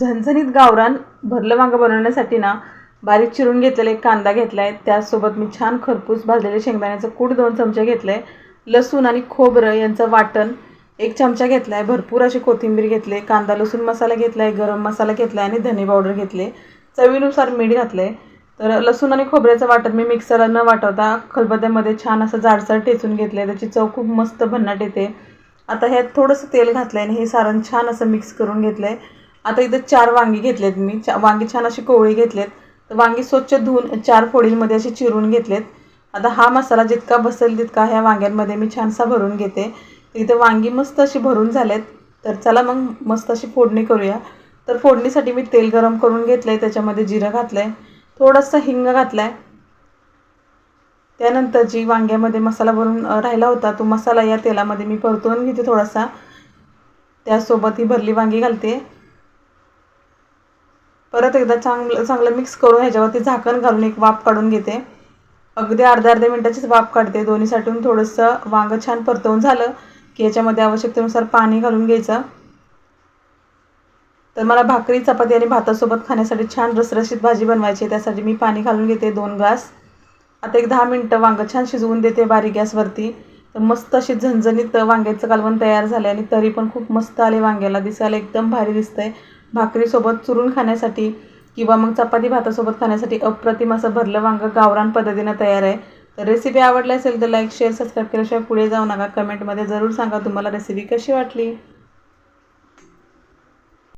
झणझणीत गावरान भरलं वांगं बनवण्यासाठी ना बारीक चिरून घेतलेला एक कांदा घेतला आहे त्याचसोबत मी छान खरपूस भाजलेले शेंगदाण्याचं कूट दोन चमचे घेतले. लसूण आणि खोबरं यांचं वाटण एक चमचा घेतला आहे भरपूर अशी कोथिंबीर घेतले. कांदा लसूण मसाला घेतला आहे गरम मसाला घेतला आहे आणि धने पावडर घेतले. चवीनुसार मीठ घातलं आहे तर लसूण आणि खोबऱ्याचं वाटण मी मिक्सरला न वाटवता खलबत्त्यामध्ये छान असं जाडसर ठेचून घेतलं आहे त्याची चव खूप मस्त भन्नाट येते. आता ह्यात थोडंसं तेल घातलं आहे आणि हे सारण छान असं मिक्स करून घेतलं आहे आता इथं चार वांगी घेतलेत मी. चा वांगी छान अशी कोवळी घेतलेत. तर वांगी स्वच्छ धुवून चार फोडींमध्ये असे चिरून घेतलेत. आता हा मसाला जितका बसेल तितका ह्या वांग्यांमध्ये मी छानसा भरून घेते. इथं वांगी मस्त अशी भरून झालेत. तर चला मग मस्त अशी फोडणी करूया. तर फोडणीसाठी मी तेल गरम करून घेतलं आहे त्याच्यामध्ये जिरं घातलं आहे थोडंसं हिंग घातलं आहे त्यानंतर जी वांग्यामध्ये मसाला भरून राहिला होता तो मसाला या तेलामध्ये मी परतवून घेते थोडासा. त्यासोबत ही भरली वांगी घालते. परत एकदा चांगलं चांगलं मिक्स करून ह्याच्यावरती झाकण घालून एक वाफ काढून घेते. अगदी अर्ध्या अर्ध्या मिनटाचीच वाफ काढते. दोन्ही साठून थोडंसं वांगं छान परतवून झालं की याच्यामध्ये आवश्यकतेनुसार पाणी घालून घ्यायचं. तर मला भाकरी चपाती आणि भातासोबत खाण्यासाठी छान रसरशीत भाजी बनवायची त्यासाठी मी पाणी घालून घेते दोन ग्लास. आता एक दहा मिनटं वांगं छान शिजवून देते बारीक गॅसवरती. तर मस्त अशी झणझणीत वांग्याचं कालवण तयार झालं आणि तरी पण खूप मस्त आले वांग्याला. दिसायला एकदम भारी दिसतंय. भाकरीसोबत चुरून खाण्यासाठी किंवा मग चपाती भातासोबत खाण्यासाठी अप्रतिम असं भरलं वांगं गावरान पद्धतीनं तयार आहे. तर रेसिपी आवडली असेल तर लाईक शेअर सबस्क्राईब केल्याशिवाय पुढे जाऊ नका. कमेंटमध्ये जरूर सांगा तुम्हाला रेसिपी कशी वाटली.